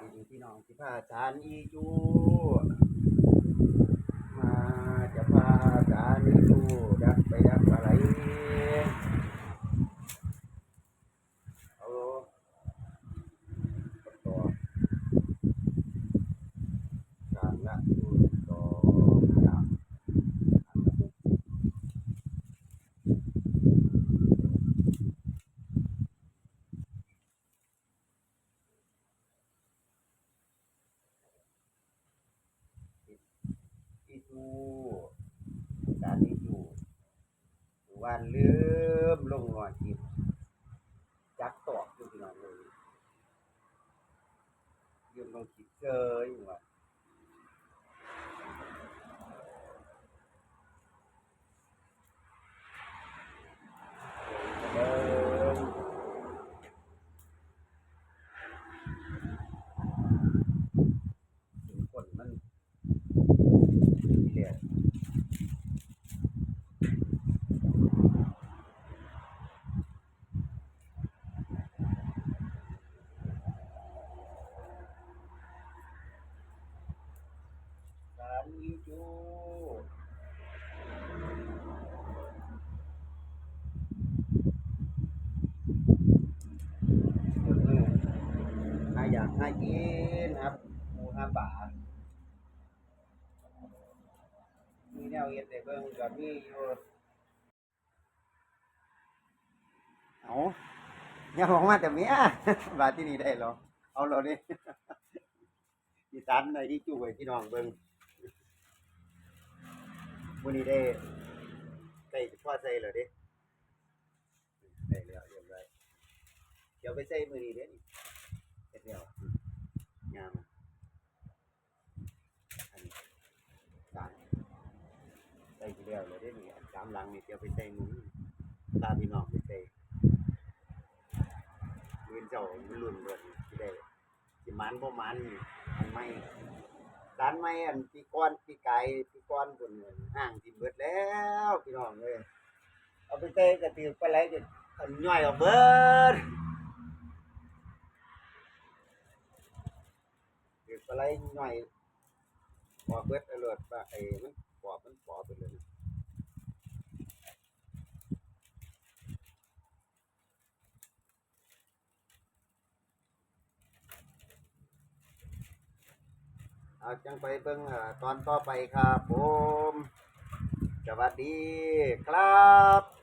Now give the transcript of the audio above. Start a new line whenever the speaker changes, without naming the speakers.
ดีพี่น้องที่พาอาจารย์อีจูมาจะพาอาจารย์อีจูดักไปดักอะไรเอาต่อการละดูต่ออย่างอันละหก อีจูอาจารย์อีจูวันลืมลงนอนกินจักตอกอยู่ที่นอนเลยยืมลงกินเจออยู่ว่ะ เดินถึงคนมันเรียนสามีจูถ้าอยากให้กินครับหมูห้าบาทมีแนวเฮ็ดได้เบิ่งก็มีอยู่เอาอย่าบอกมาแต่เมียบาที่นี่ได้เหรอเอาเราดิอีสานในที่จู่ไว้พี่น้องเบิ่ง มื้อนี้ได้ใส่พ่อใส่แล้วเด้ได้แล้วเรียบร้อยเดี๋ยวไปใส่มือนี้เด้นี่เสร็จแล้วงามอันนี้สามใส่ไปแล้วเลยได้นี่สามหลังนี่เดี๋ยวไปใส่มุนตาพี่น้องไปใส่เรียนเจ้ามันรุ่นเบิดที่ได้สิมันบ่มันอันไม่ ร้านไม่อันปีก้อนปีไก่ปีก้อนบนเงินห้างที่เบิดแล้วพี่น้องเลยเอาไปเตะกระตือปลาไหลจะอันย่อยเอาเบิดเด็กอะไรหน่อยปอเบิดอรดว่าไอ้มันปอบมันปอบไปเลย เอาจังไปเบิ้งตอนต่อไปครับผม สวัสดีครับ